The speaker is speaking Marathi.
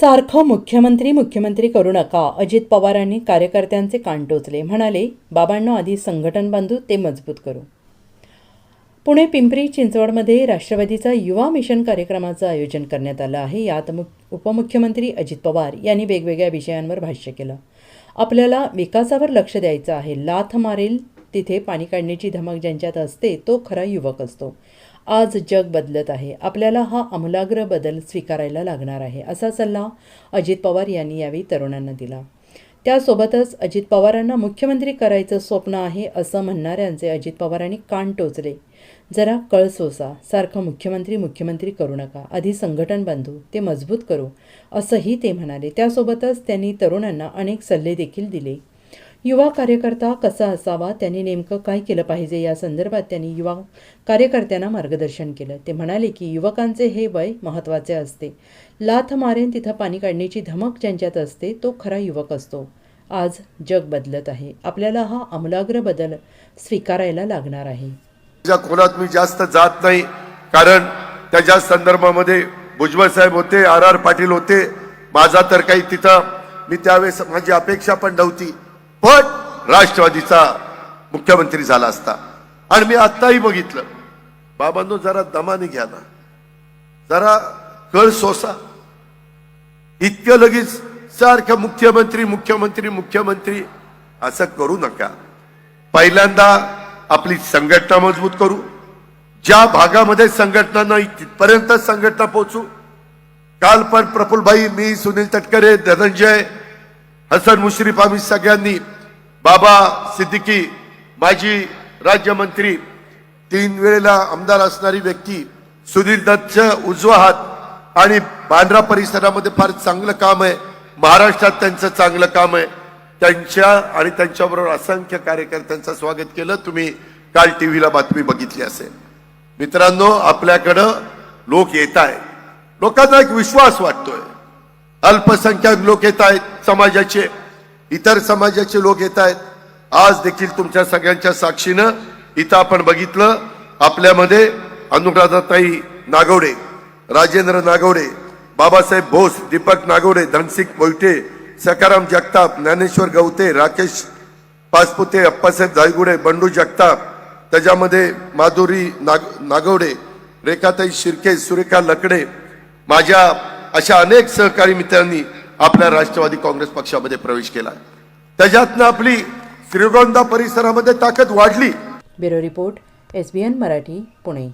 सारखं मुख्यमंत्री मुख्यमंत्री करू नका अजित पवारांनी कार्यकर्त्यांचे कान टोचले. म्हणाले बाबांनो आधी संघटन बांधू ते मजबूत करू. पुणे पिंपरी चिंचवडमध्ये राष्ट्रवादीचा युवा मिशन कार्यक्रमाचं आयोजन करण्यात आलं आहे. यात मु उपमुख्यमंत्री अजित पवार यांनी वेगवेगळ्या विषयांवर भाष्य केलं. आपल्याला विकासावर लक्ष द्यायचं आहे. लाथ मारेल तिथे पाणी काढण्याची धमक ज्यांच्यात असते तो खरा युवक असतो. आज जग बदलत आहे. आपल्याला हा आमूलाग्र बदल स्वीकारायला लागणार आहे असा सल्ला अजित पवार यांनी यावेळी तरुणांना दिला. त्यासोबतच अजित पवारांना मुख्यमंत्री करायचं स्वप्न आहे असं म्हणणाऱ्यांचे अजित पवारांनी कान टोचले. जरा कळ सोसा सारखं मुख्यमंत्री मुख्यमंत्री करू नका आधी संघटन बांधू ते मजबूत करू असंही ते म्हणाले. त्यासोबतच त्यांनी तरुणांना अनेक सल्ले देखील दिले. युवा कार्यकर्ता कसा असावा त्यांनी नेमकं काय केलं पाहिजे? या संदर्भात त्यांनी युवा कार्यकर्त्यांना मार्गदर्शन केलं. ते म्हणाले की युवकांचे हे वय महत्त्वाचे असते. लाथ मारेन तिथं पाणी काढण्याची धमक ज्यांच्यात असते तो खरा युवक असतो. आज जग बदलत आहे. आपल्याला हा आमूलाग्र बदल स्वीकारायला लागणार आहे. ज्या खोलात मी जास्त जात नाही कारण त्याच्या संदर्भामध्ये भुजबळ साहेब होते आर आर पाटील होते माझा तर काही तिथं मी त्यावेळेस माझी अपेक्षा पण नव्हती. पण राष्ट्रवादीचा मुख्यमंत्री झाला असता. आणि मी आत्ताही बघितलं. बाबांनो जरा दमाने घ्या ना. जरा कळ सोसा. इतकं लगेच सारखं मुख्यमंत्री मुख्यमंत्री मुख्यमंत्री असं करू नका. पहिल्यांदा आपली संघटना मजबूत करू. ज्या भागामध्ये संघटना नाही तिथपर्यंत संघटना पोहोचू. काल पण प्रफुलभाई मी सुनील तटकरे धनंजय हसन मुश्रीफ आम्ही सगळ्यांनी बाबा सिद्दीकी माजी राज्यमंत्री तीन वेळेला आमदार असणारी व्यक्ती सुनील दत्त उजवा हात आणि बांद्रा परिसरामध्ये फार चांगलं काम आहे. महाराष्ट्रात त्यांचं चांगलं काम आहे. त्यांच्या आणि त्यांच्याबरोबर असंख्य कार्यकर्त्यांचं स्वागत केलं. तुम्ही काल टीव्हीला बातमी बघितली असेल. मित्रांनो आपल्याकडं लोक येत आहेत. लोकांना एक विश्वास वाटतोय. अल्पसंख्याक लोक येत आहेत समाजाचे. इतर समाजाचे लोक येत आहेत. आज देखील तुमच्या सगळ्यांच्या साक्षीनं इथं आपण बघितलं आपल्यामध्ये अनुराधाताई नागवडे राजेंद्र नागवडे बाबासाहेब भोस दीपक नागवडे धनसिंग मोहिते सकाराम जगताप ज्ञानेश्वर गवते राकेश पासपुते अप्पासाहेब धायगुडे बंडू जगताप त्याच्यामध्ये माधुरी नाग नागवडे रेखाताई शिर्के सुरेखा लकडे माझ्या अशा अनेक सहकारी मित्रांनी आपल्या राष्ट्रवादी काँग्रेस पक्षामध्ये प्रवेश केला. त्याच्यातनं आपली श्रीगोंदा परिसरामध्ये ताकद वाढली. Bureau report S N Marathi Pune.